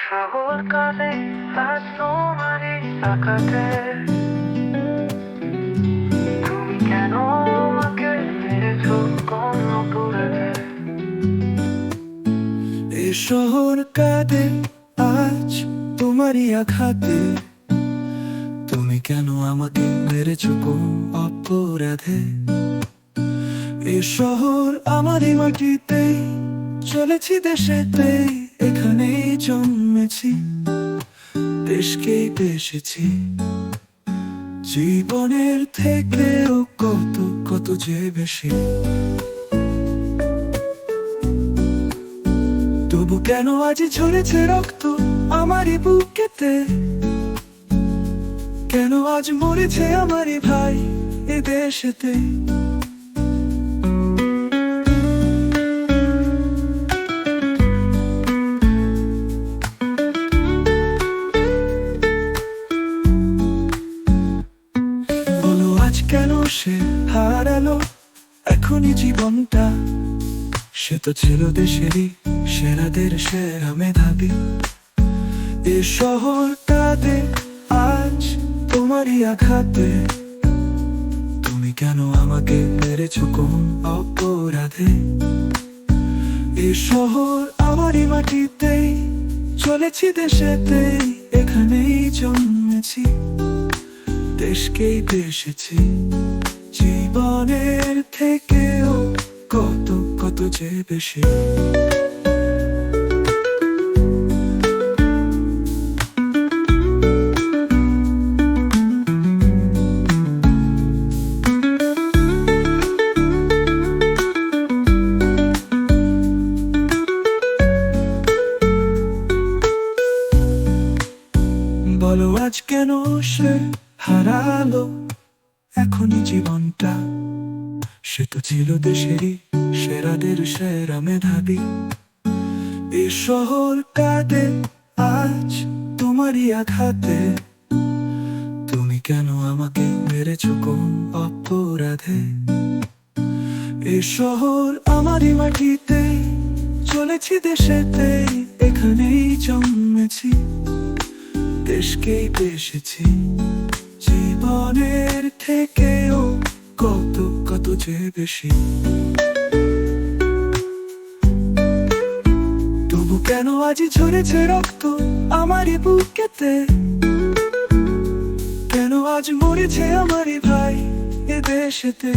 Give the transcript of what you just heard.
শহর কালে আজ তোমারই তাকাতে তুমি কেন আমাকে মেরেছো কোন পুরাতে এ শহর কাঁদে আজ তোমারই আঘাতে তুমি কেন আমাকে মেরেছ কোন অপরাধে এ শহর আমারই মাটিতেই চলেছি দেশেতেই এখানেই জন্মেছি দেশকেই পেশেছি। জীবনের থেকেও কত কত যে বেশি। তবু কেন আজ ঝরেছে রক্ত আমারই বুকেতে? কেন আজ মরেছে আমারই ভাই এ দেশেতে? আজ কেন সে হারালো? এখনই জীবনটা সে তো ছিল দেশেরই সেরাদের সেরা মেধাবী। এ শহর কাঁদে আজ তোমারই আঘাতে। তুমি কেন আমাকে মেরেছ কোন অপরাধে? এ শহর আমারই মাটিতেই, চলেছি দেশেতেই, এখানেই জন্মেছি। দেশকেই পেশেছি জীবনের থেকেও কত কত যে বেশি। বলো আজ কেন সে হারালো এখনই জীবনটা। সে তো ছিল দেশেরই সেরাদের সেরা মেধাবী। এ শহর কাঁদে আজ তোমারই আঘাতে। তুমি কেন আমাকে মেরেছ কোন অপরাধে? এ শহর আমারই মাটিতে, চলেছি দেশেতে, এখানেই জন্মেছি। দেশকেই পেশেছি কত যে বেশি। তবু কেন আজি ঝরেছে রক্ত আমারই বুকেতে? কেন আজ মরেছে আমারই ভাই এ দেশেতে?